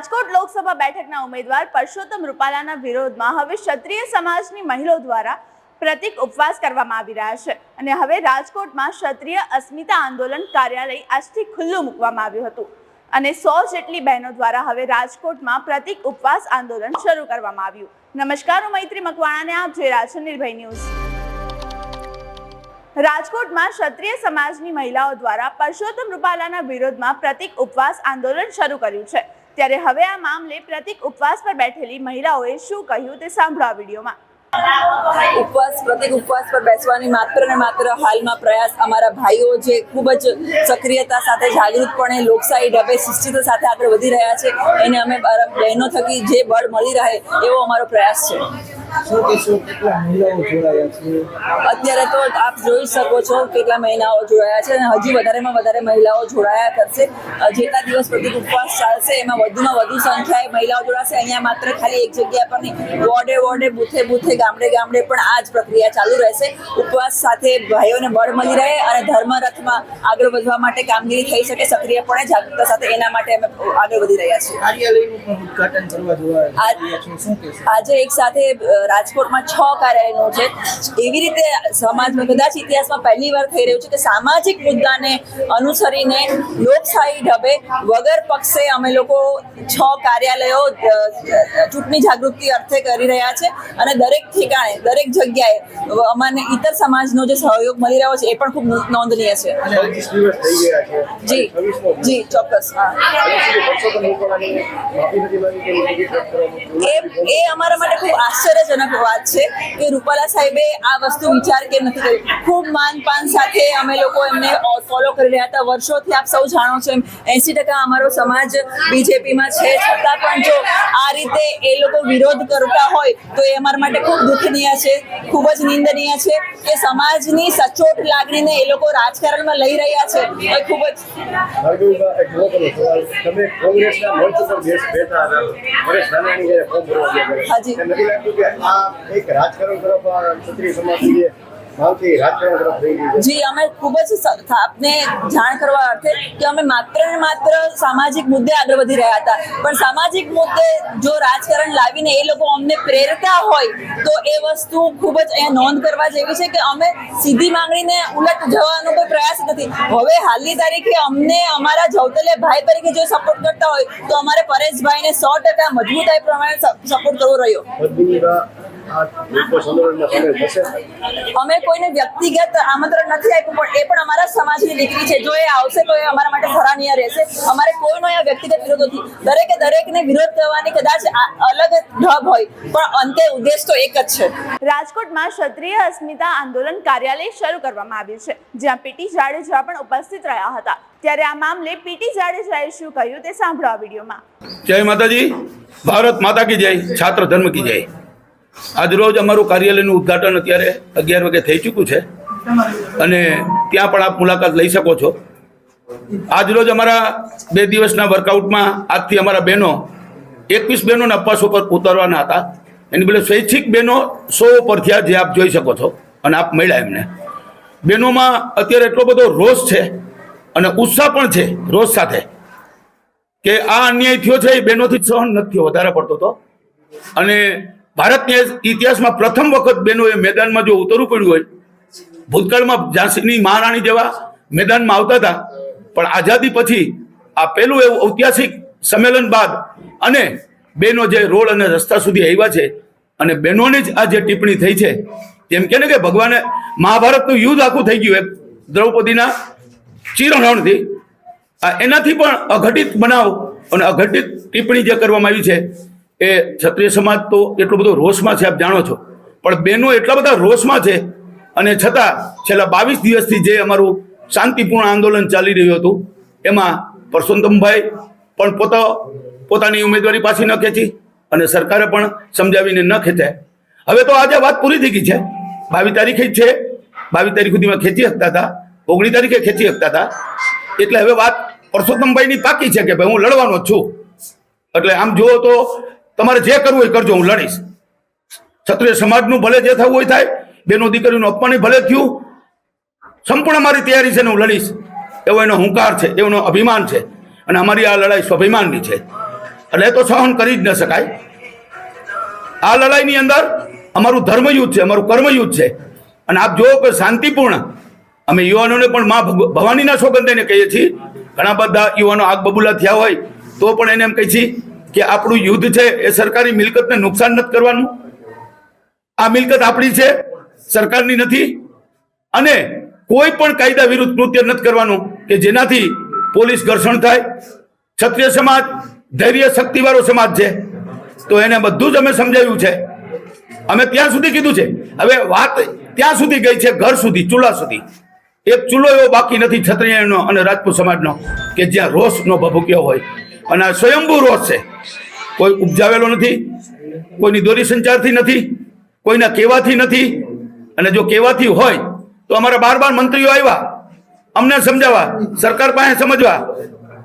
રાજકોટ લોકસભા બેઠકના ઉમેદવાર પરસોત્તમ રૂપાલાના વિરોધમાં હવે ક્ષત્રિય સમાજની મહિલાઓ દ્વારા પ્રતિક ઉપવાસ કરવામાં આવી રહ્યા છે. અને હવે રાજકોટમાં ક્ષત્રિય અસ્મિતા આંદોલન કાર્યાલય આજથી ખુલ્લું મૂકવામાં આવ્યું હતું. અને સો જેટલી બહેનો દ્વારા હવે રાજકોટમાં પ્રતિક ઉપવાસ આંદોલન શરૂ કરવામાં આવ્યું. નમસ્કાર, હું મૈત્રી મકવાણાને, આપ જોઈ રહ્યા છો નિર્ભય ન્યૂઝ. રાજકોટમાં ક્ષત્રિય સમાજની મહિલાઓ દ્વારા પરસોત્તમ રૂપાલાના વિરોધમાં પ્રતિક ઉપવાસ આંદોલન શરૂ કર્યું છે. ત્યારે હવે આ મામલે પ્રતિક ઉપવાસ પર બેઠેલી મહિલાઓએ શું કહ્યું તે સાંભળો આ વિડીયોમાં. ઉપવાસ, પ્રતિક ઉપવાસ પર બેસવાની માત્ર ને માત્ર હાલમાં પ્રયાસ અમારા ભાઈઓ જે ખૂબ જ સક્રિયતા સાથે, જાગૃતપણે, લોકશાહી ઢબે શિસ્તતા સાથે આગળ વધી રહ્યા છે, એને અમે બહેનો થકી જે બળ મળી રહે એવો અમારો પ્રયાસ છે. શું કહેશો કેટલા મહિલાઓ જોડાયા છે? અત્યારે તો આપ જોઈ શકો છો કેટલા મહિલાઓ જોડાયા છે અને હજી વધારેમાં વધારે મહિલાઓ જોડાયા કરશે. જેટલા દિવસ પ્રતિક ઉપવાસ ચાલશે એમાં વધુમાં વધુ સંખ્યાએ મહિલાઓ જોડાશે. અહીંયા માત્ર ખાલી એક જગ્યા પર નહીં વોર્ડે વોર્ડે બુથે બુથે ગામડે ગામડે પણ આ જ પ્રક્રિયા ચાલુ રહેશે. ઉપવાસ સાથે ભાઈઓને બળ મળી રહે અને ધર્મ રથમાં આગળ વધવા માટે કામગીરી થઈ શકે સક્રિયપણે જાગૃતતા સાથે એના માટે અમે આગળ વધી રહ્યા છીએ. આજે એક સાથે રાજકોટમાં છ કાર્યાલયનો છે. એવી રીતે સમાજમાં કદાચ ઇતિહાસમાં પહેલી વાર થઈ રહ્યું છે કે સામાજિક મુદ્દાને અનુસરીને લોકશાહી ઢબે વગર પક્ષે અમે લોકો છ કાર્યાલયો ચૂંટણી જાગૃતિ અર્થે કરી રહ્યા છે અને દરેક ઠેકાણે દરેક જગ્યાએ અમને ઇતર સમાજનો જે સહયોગ મળી રહ્યો છે એ પણ ખૂબ નોંધનીય છે. જી જી ચોક્કસ એ એ અમારા માટે ખૂબ આશ્ચર્યજનક વાત છે કે રૂપાલા સાહેબે આ વસ્તુ વિચાર કેમ નથી કરી? ખૂબ માન પાન સાથે અમે લોકો એમને ફોલો કરી રહ્યા હતા. વર્ષોથી આપ સૌ જાણો છો એમ એંસી ટકા અમારો સમાજ બીજેપીમાં છે. છતાં પણ જો આ રીતે એ લોકો વિરોધ કરતા હોય તો એ અમારા માટે ખૂબ દુઃખનીય છે ખૂબ જ નિંદનીય છે કે સમાજની સચોટ લાગણીને એ લોકો રાજકારણમાં લઈ રહ્યા છે. એ ખૂબ જ. હાજી. આ એક રાજકારણ તરફ ક્ષત્રિય સમાજની જે અમે ખૂબ જ આપને જાણ કરવા અર્થે કે અમે માત્ર ને માત્ર સામાજિક મુદ્દે આગળ વધી રહ્યા હતા. પણ સામાજિક મુદ્દે જો રાજકારણ લાવીને એ લોકો અમને પ્રેરતા હોય તો એ વસ્તુ ખૂબ જ અહીંયા નોંધ કરવા જેવી છે કે અમે સીધી માંગણીને ઉલટ જવાનો કોઈ પ્રયાસ નથી. હવે હાલની તારીખે અમને અમારા જવતલે ભાઈ તરીકે જો સપોર્ટ કરતા હોય તો અમારે પરેશભાઈને સો ટકા મજબૂતાઈ પ્રમાણે સપોર્ટ કરવો રહ્યો. અમે કોઈને વ્યક્તિગત આમંત્રણ નથી આપ્યું પણ એ પણ અમારા સમાજની દીકરી છે. જો એ આવશે તો એ અમારા માટે સરાહનીય રહેશે. અમારે કોઈનો અહીંયા વ્યક્તિગત વિરોધ નથી. દરેકે દરેકને વિરોધ કરવાની કદાચ અલગ ઢબ હોય પણ અંતે ઉદ્દેશ તો એક જ છે. રાજકોટમાં ક્ષત્રિય અસ્મિતા આંદોલન કાર્યાલય શરૂ કરવામાં આવ્યું છે જ્યાં પીટી જાડેજા પણ ઉપસ્થિત રહ્યા હતા. ત્યારે આ મામલે પીટી જાડેજાએ શું કહ્યું તે સાંભળો આ વિડીયોમાં. જય માતાજી. ભારત માતા કી જય છાત્ર ધર્મ કી જય. આજરોજ અમારું કાર્યાલયનું ઉદ્ઘાટન અત્યારે અગિયાર વાગે થઈ ચૂક્યું છે. અને ત્યાં પણ આપ મુલાકાત લઈ શકો છો. આજરોજ અમારા બે દિવસના વર્કઆઉટમાં આજથી અમારા બહેનો, એકવીસ બહેનોને ઉપવાસ ઉપર ઉતરવાના હતા. એની બદલે સ્વૈચ્છિક બહેનો સો ઉપર થયા જે આપ જોઈ શકો છો અને આપ મળ્યા એમને. બહેનોમાં અત્યારે એટલો બધો રોષ છે અને ઉત્સાહ પણ છે, રોષ સાથે, કે આ અન્યાય થયો છે એ બહેનોથી સહન નથી થયો, વધારે પડતો તો. અને ભારતની ઇતિહાસમાં પ્રથમ વખત બહેનોએ મેદાનમાં જો ઉતરવું પડ્યું હોય, ભૂતકાળમાં ઝાંસીની મહારાણી જેવા મેદાનમાં આવતા હતા, પણ આઝાદી પછી આ પહેલું એવું ઐતિહાસિક સંમેલન બાદ અને બહેનો જે રોડ અને રસ્તા સુધી આવ્યા છે અને બહેનોની જ આ જે ટિપ્પણી થઈ છે, તેમ કે ને કે ભગવાને મહાભારતનું યુદ્ધ આખું થઈ ગયું એક દ્રૌપદીના ચિરહરણથી. એનાથી પણ અઘટિત બનાવ અને અઘટિત ટિપ્પણી જે કરવામાં આવી છે એ ક્ષત્રિય સમાજ તો એટલો બધો રોષમાં છે, આપ જાણો છો. પણ બહેનો એટલા બધા રોષમાં છે, અને છતાં છેલ્લા બાવીસ દિવસથી જે અમારું શાંતિપૂર્ણ આંદોલન ચાલી રહ્યું હતું, એમાં પરસોત્તમભાઈ પણ પોતા, પોતાની ઉમેદવારી પાછી ન ખેંચી અને સરકારે પણ સમજાવીને ન ખેંચાય. હવે તો આજે વાત પૂરી થઈ ગઈ છે. બાવીસ તારીખે જ છે. બાવીસ તારીખ સુધીમાં ખેંચી શકતા હતા. ઓગણીસ તારીખે ખેંચી શકતા હતા. એટલે હવે વાત પરસોત્તમભાઈની પાકી છે કે ભાઈ હું લડવાનો જ છું. એટલે આમ જુઓ તો તમારે જે કરવું એ કરજો, હું લડીશ. ક્ષત્રિય સમાજનું ભલે જે થવું હોય થાય, બેનો દીકરીનું અપમાન ભલે થયું, સંપૂર્ણ મારી તૈયારી છે ને હું લડીશ. એવો એનો હુંકાર છે એનો અભિમાન છે. અને અમારી આ લડાઈ સ્વાભિમાનની છે. એટલે એ તો સહન કરી જ ન શકાય. આ લડાઈની અંદર અમારું ધર્મયુદ્ધ છે, અમારું કર્મયુદ્ધ છે. અને આપ જુઓ કે શાંતિપૂર્ણ, અમે યુવાનોને પણ મા ભવાનીના સોગંદેને કહીએ છીએ. ઘણા બધા યુવાનો આગ બબુલા થયા હોય, તો પણ એને એમ કહીએ છીએ કે આપણું યુદ્ધ છે એ સરકારી મિલકતને નુકસાન નથી કરવાનું? આ મિલકત આપણી છે, સરકારની નથી. અને કોઈ પણ કાયદા વિરુદ્ધ કૃત્ય નથી કરવાનું કે જેનાથી પોલીસ ઘર્ષણ થાય. ક્ષત્રિય સમાજ, ધૈર્ય શક્તિવાળો સમાજ છે. તો એને બધું જ અમે સમજાવ્યું છે. અમે ત્યાં સુધી કીધું છે. હવે વાત ત્યાં સુધી ગઈ છે, ઘર સુધી, ચૂલા સુધી. એક ચૂલો એવો બાકી નથી ક્ષત્રિયનો અને રાજપૂત સમાજનો કે જ્યાં રોષનો ભભૂક્યો હોય. અને આ સ્વયંભૂ રોષ છે. કોઈ ઉપજાવેલો નથી, કોઈની દોરી સંચારથી નથી, કોઈના કહેવાથી નથી. અને જો કહેવાથી હોય, તો અમારા બાર બાર મંત્રીઓ આવ્યા. અમને સમજાવવા, સરકાર પાસે સમજવા.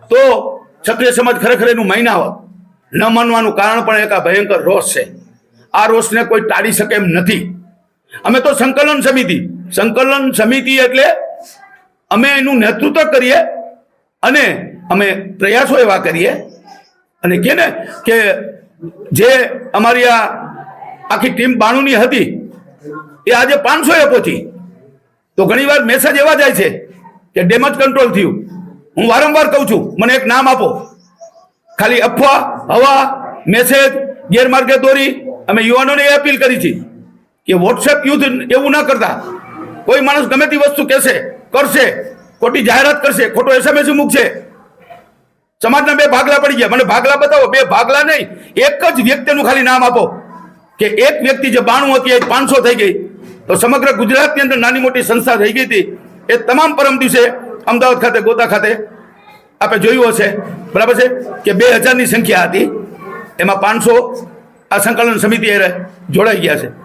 તો ક્ષત્રિય સમાજ ખરેખર એનું મહિના હોત. ન માનવાનું કારણ પણ એક આ ભયંકર રોષ છે. આ રોષને કોઈ ટાળી શકે એમ નથી. અમે તો સંકલન સમિતિ. સંકલન સમિતિ એટલે અમે એનું નેતૃત્વ કરીએ અને અમે પ્રયાસો એવા કરીએ અને કે ને કે જે અમારી આ આખી ટીમ બાણુની હતી, એ આજે પાંચસો એ પહોંચી તો ઘણીવાર મેસેજ એવા જાય છે કે ડેમેજ કંટ્રોલ થયું. હું વારંવાર કહું છું, મને એક નામ આપો. ખાલી અફવા, હવા મેસેજ ગેરમાર્ગે દોરી, અમે યુવાનોને એ અપીલ કરી છે કે વોટ્સએપ યુથ એવું ના કરતા. કોઈ માણસ ગમે તે વસ્તુ કહેશે, કરશે, ખોટી જાહેરાત કરશે, ખોટો એસએમએસ મૂકશે સમાજના બે ભાગલા પડી ગયા. મને ભાગલા બતાવો. બે ભાગલા નહીં. એક જ વ્યક્તિનું ખાલી નામ આપો. કે એક વ્યક્તિ જે બાણું હતી, એ પાંચસો થઈ ગઈ. તો સમગ્ર ગુજરાતની અંદર નાની મોટી સંસ્થા થઈ ગઈ હતી. એ તમામ પરમ દિવસે અમદાવાદ ખાતે, ગોતા ખાતે આપણે જોયું હશે. બરાબર છે? કે બે હજારની સંખ્યા હતી. એમાં પાંચસો આ સંકલન સમિતિ જોડાઈ ગયા છે.